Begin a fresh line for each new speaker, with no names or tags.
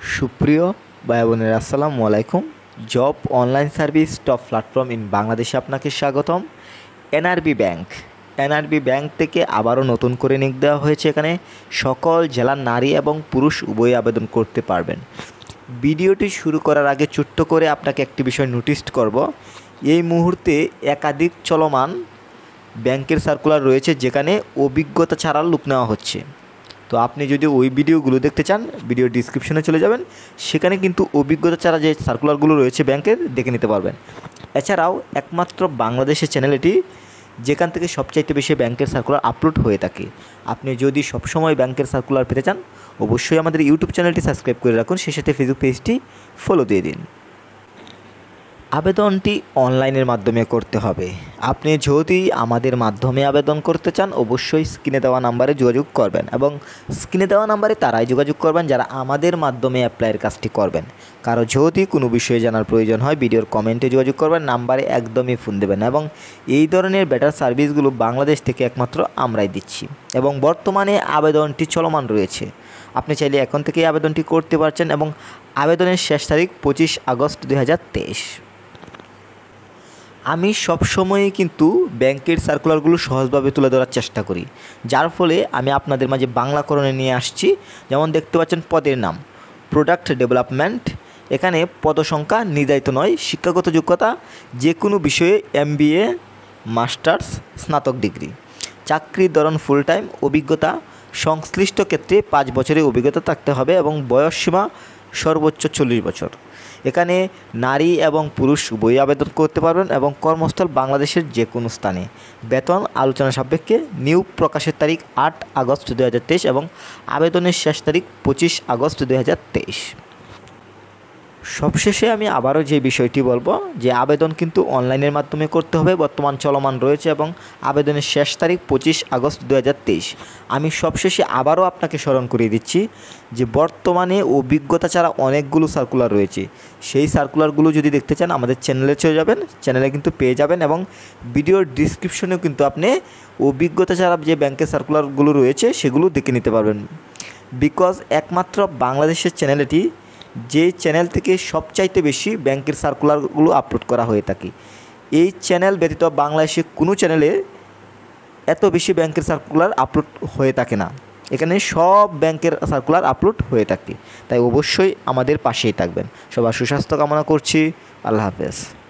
সুপ্রিয় ভাই বোনের, আসসালামু আলাইকুম। Job online service top platform in বাংলাদেশে আপনাকে স্বাগতম। NRB bank. এনআরবি ব্যাংক থেকে আবারও নতুন করে নিয়োগ দেওয়া হয়েছে এখানে। সকল জেলার নারী এবং পুরুষ উভয়ই আবেদন করতে পারবেন। ভিডিওটি শুরু করার আগে ছোট্ট করে আপনাকে একটি বিষয় নোটিস করব। এই মুহূর্তে একাধিক চলমান ব্যাংকের সার্কুলার রয়েছে যেখানে অভিজ্ঞতা ছাড়া লোক নেওয়া হচ্ছে। তো আপনি যদি ওই ভিডিওগুলো দেখতে চান ভিডিও ডিসক্রিপশনে চলে যাবেন। সেখানে কিন্তু অভিজ্ঞতা ছাড়া যে সার্কুলারগুলো রয়েছে ব্যাংকের দেখে নিতে পারবেন। এছাড়াও একমাত্র বাংলাদেশের চ্যানেল এটি, যেখান থেকে সবচাইতে বেশি ব্যাংকের সার্কুলার আপলোড হয়ে থাকে। আপনি যদি সবসময় ব্যাংকের সার্কুলার পেতে চান, অবশ্যই আমাদের ইউটিউব চ্যানেলটি সাবস্ক্রাইব করে রাখুন, সেই সাথে ফেসবুক পেজটি ফলো দিয়ে দিন। আবেদনটি অনলাইনের মাধ্যমে করতে হবে। আপনি যদি আমাদের মাধ্যমে আবেদন করতে চান, অবশ্যই স্ক্রিনে দেওয়া নাম্বারে যোগাযোগ করবেন এবং স্ক্রিনে দেওয়া নাম্বারে তারাই যোগাযোগ করবেন যারা আমাদের মাধ্যমে অ্যাপ্লাইয়ের কাজটি করবেন। কারও যদি কোনো বিষয়ে জানার প্রয়োজন হয়, ভিডিওর কমেন্টে যোগাযোগ করবেন, নাম্বারে একদমই ফোন দেবেন এবং এই ধরনের বেটার সার্ভিসগুলো বাংলাদেশ থেকে একমাত্র আমরাই দিচ্ছি এবং বর্তমানে আবেদনটি চলমান রয়েছে। আপনি চাইলে এখন থেকেই আবেদনটি করতে পারছেন এবং আবেদনের শেষ তারিখ পঁচিশ আগস্ট দু হাজার তেইশ। আমি সবসময়ই কিন্তু ব্যাংকের সার্কুলারগুলো সহজভাবে তুলে ধরার চেষ্টা করি। যার ফলে আমি আপনাদের মাঝে বাংলাকরণে নিয়ে আসছি। যেমন দেখতে পাচ্ছেন পদের নাম প্রোডাক্ট ডেভেলপমেন্ট এখানে পদসংখ্যা নির্ধারিত নয়, শিক্ষাগত যোগ্যতা যে কোনো বিষয়ে এমবিএ মাস্টার্স স্নাতক ডিগ্রি। চাকরির ধরন ফুল টাইম অভিজ্ঞতা, সংশ্লিষ্ট ক্ষেত্রে পাঁচ বছরের অভিজ্ঞতা থাকতে হবে এবং বয়সসীমা সর্বোচ্চ চল্লিশ বছর। এখানে নারী এবং পুরুষ বই আবেদন করতে পারবেন এবং কর্মস্থল বাংলাদেশের যে কোনো স্থানে। বেতন আলোচনা সাপেক্ষে নিয়োগ প্রকাশের তারিখ আট আগস্ট দু হাজার তেইশ এবং আবেদনের শেষ তারিখ পঁচিশ আগস্ট দু হাজার তেইশ। সবশেষে আমি আবারও যে বিষয়টি বলব, যে আবেদন কিন্তু অনলাইনের মাধ্যমে করতে হবে, বর্তমান চলমান রয়েছে এবং আবেদনের শেষ তারিখ পঁচিশ আগস্ট দু হাজার তেইশ। আমি সবশেষে আবারও আপনাকে স্মরণ করিয়ে দিচ্ছি যে বর্তমানে অভিজ্ঞতা ছাড়া অনেকগুলো সার্কুলার রয়েছে। সেই সার্কুলারগুলো যদি দেখতে চান, আমাদের চ্যানেলে চলে যাবেন চ্যানেলে কিন্তু পেয়ে যাবেন এবং ভিডিওর ডিসক্রিপশনেও কিন্তু আপনি অভিজ্ঞতা ছাড়া যে ব্যাংকের সার্কুলারগুলো রয়েছে, সেগুলো দেখে নিতে পারবেন। বিকজ একমাত্র বাংলাদেশের চ্যানেলটি যে চ্যানেল থেকে সবচাইতে বেশি ব্যাংকের সার্কুলারগুলো আপলোড করা হয়ে থাকে। এই চ্যানেল ব্যতীত বাংলাদেশে কোনো চ্যানেলে এত বেশি ব্যাংকের সার্কুলার আপলোড হয়ে থাকে না। এখানে সব ব্যাংকের সার্কুলার আপলোড হয়ে থাকে। তাই অবশ্যই আমাদের পাশেই থাকবেন। সবার সুস্বাস্থ্য কামনা করছি। আল্লাহ হাফেজ।